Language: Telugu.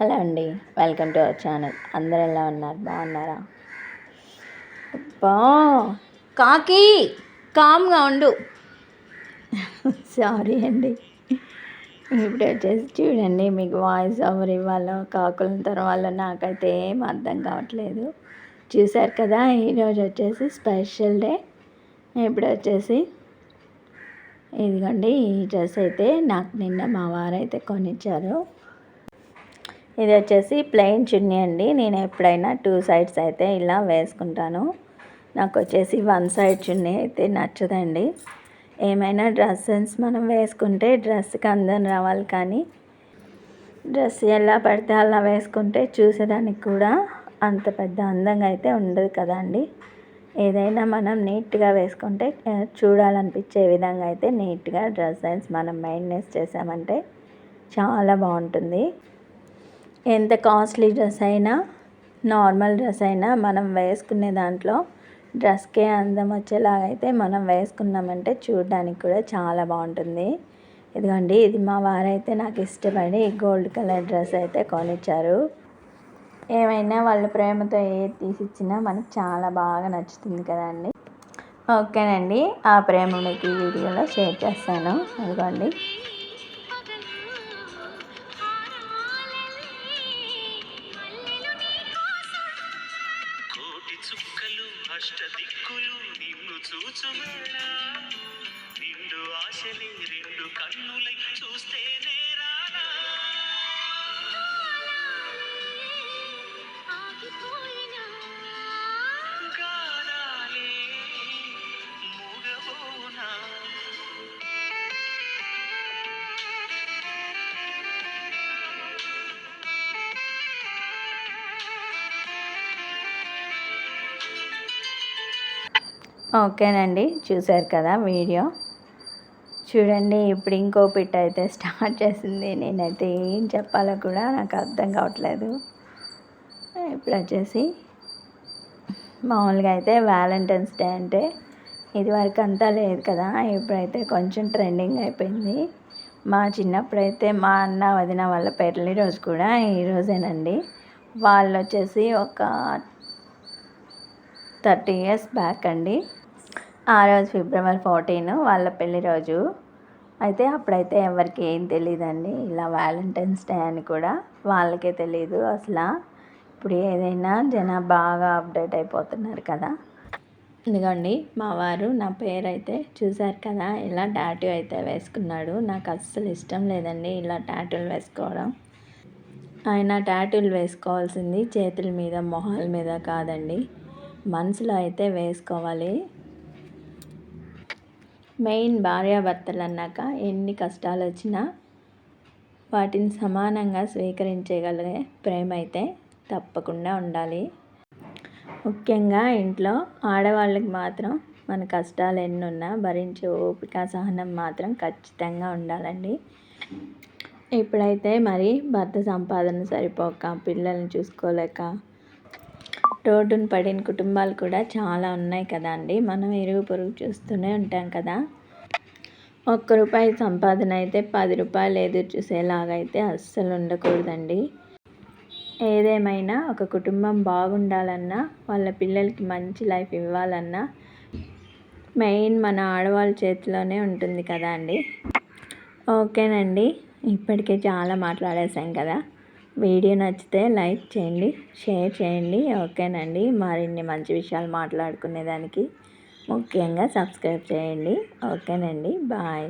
హలో అండి వెల్కమ్ టు అవర్ ఛానల్. అందరు ఎలా ఉన్నారు? బాగున్నారా? బా కాకి కామ్గా ఉండు. సారీ అండి. ఇప్పుడు వచ్చేసి చూడండి మీకు వాయిస్ ఓవర్ ఇవ్వాలో కాకుల తర్వాత నాకైతే ఏం అర్థం కావట్లేదు. చూశారు కదా ఈరోజు వచ్చేసి స్పెషల్ డే ఇప్పుడు వచ్చేసి ఇదిగోండి ఈ డ్రెస్ అయితే నాకు నిన్న మా వారైతే కొనిచ్చారు. ఇది వచ్చేసి ప్లెయిన్ చున్నీ అండి. నేను ఎప్పుడైనా టూ సైడ్స్ అయితే ఇలా వేసుకుంటాను. నాకు వచ్చేసి వన్ సైడ్ చున్నీ అయితే నచ్చదండి. ఏమైనా డ్రెస్సెస్ మనం వేసుకుంటే డ్రెస్కి అందం రావాలి కానీ డ్రెస్ ఎలా పడితే అలా వేసుకుంటే చూసేదానికి కూడా అంత పెద్ద అందంగా అయితే ఉండదు కదండి. ఏదైనా మనం నీట్గా వేసుకుంటే చూడాలనిపించే విధంగా అయితే నీట్గా డ్రెస్ సెన్స్ మనం మెయింటెనెన్స్ చేసామంటే చాలా బాగుంటుంది. ఎంత కాస్ట్లీ డ్రెస్ అయినా నార్మల్ డ్రెస్ అయినా మనం వేసుకునే దాంట్లో డ్రెస్కే అందం వచ్చేలాగా అయితే మనం వేసుకున్నామంటే చూడడానికి కూడా చాలా బాగుంటుంది. ఇదిగోండి ఇది మా వారైతే నాకు ఇష్టపడి గోల్డ్ కలర్ డ్రెస్ అయితే కొనిచ్చారు. ఏమైనా వాళ్ళు ప్రేమతో ఏది తీసిచ్చినా మనకు చాలా బాగా నచ్చుతుంది కదండి. ఓకేనండి ఆ ప్రేమ మీకు వీడియోలో షేర్ చేస్తాను. అదిగోండి ఇదిగోండి దిక్కులు నిన్ను చూచుమేళ నిండు ఆశలే రెండు కన్నులై చూస్తే నేరానా ఓకేనండి చూశారు కదా వీడియో. చూడండి ఇప్పుడు ఇంకో పిట్ అయితే స్టార్ట్ చేసింది. నేనైతే ఏం చెప్పాలో కూడా నాకు అర్థం కావట్లేదు. ఇప్పుడు వచ్చేసి మామూలుగా అయితే వ్యాలంటైన్స్ డే అంటే ఇది వరకు అంతా లేదు కదా ఇప్పుడైతే కొంచెం ట్రెండింగ్ అయిపోయింది. మా చిన్నప్పుడైతే మా అన్న వదిన వాళ్ళ పెళ్ళి రోజు కూడా ఈ రోజేనండి. వాళ్ళు వచ్చేసి ఒక థర్టీ ఇయర్స్ బ్యాక్ అండి. ఆ రోజు ఫిబ్రవరి ఫోర్టీన్ వాళ్ళ పెళ్ళి రోజు. అయితే అప్పుడైతే ఎవరికి ఏం తెలియదండి ఇలా వ్యాలంటైన్స్ డే అని కూడా వాళ్ళకే తెలియదు అసలు. ఇప్పుడు ఏదైనా జనా బాగా అప్డేట్ అయిపోతున్నారు కదా. ఇదిగోండి మా వారు నా పేరు అయితే చూశారు కదా. ఇలా టాటూ అయితే వేసుకున్నాడు. నాకు అస్సలు ఇష్టం లేదండి ఇలా టాటూలు వేసుకోవడం. ఆయన టాటూలు వేసుకోవాల్సింది చేతుల మీద మొహాల మీద కాదండి. మనసులో అయితే వేసుకోవాలి. మెయిన్ భార్యాభర్తలు అన్నాక ఎన్ని కష్టాలు వచ్చినా వాటిని సమానంగా స్వీకరించగలిగే ప్రేమ అయితే తప్పకుండా ఉండాలి. ముఖ్యంగా ఇంట్లో ఆడవాళ్ళకి మాత్రం మన కష్టాలు ఎన్నున్నా భరించే ఓపిక సహనం మాత్రం ఖచ్చితంగా ఉండాలండి. ఇప్పుడైతే మరి భర్త సంపాదన సరిపోక పిల్లల్ని చూసుకోలేక రోడ్డును పడిన కుటుంబాలు కూడా చాలా ఉన్నాయి కదా అండి. మనం ఇరుగు పొరుగు చూస్తూనే ఉంటాం కదా. ఒక్క రూపాయి సంపాదన అయితే పది రూపాయలు ఎదురు చూసేలాగైతే అస్సలు ఉండకూడదండి. ఏదేమైనా ఒక కుటుంబం బాగుండాలన్నా వాళ్ళ పిల్లలకి మంచి లైఫ్ ఇవ్వాలన్నా మెయిన్ మన ఆడవాళ్ళ చేతిలోనే ఉంటుంది కదా అండి. ఓకేనండి. ఇప్పటికే చాలా మాట్లాడేసాం కదా. వీడియో నచ్చితే లైక్ చేయండి షేర్ చేయండి ఓకేనండి. మరిన్ని మంచి విషయాలు మాట్లాడుకునేదానికి ముఖ్యంగా సబ్స్క్రైబ్ చేయండి. ఓకేనండి. బాయ్.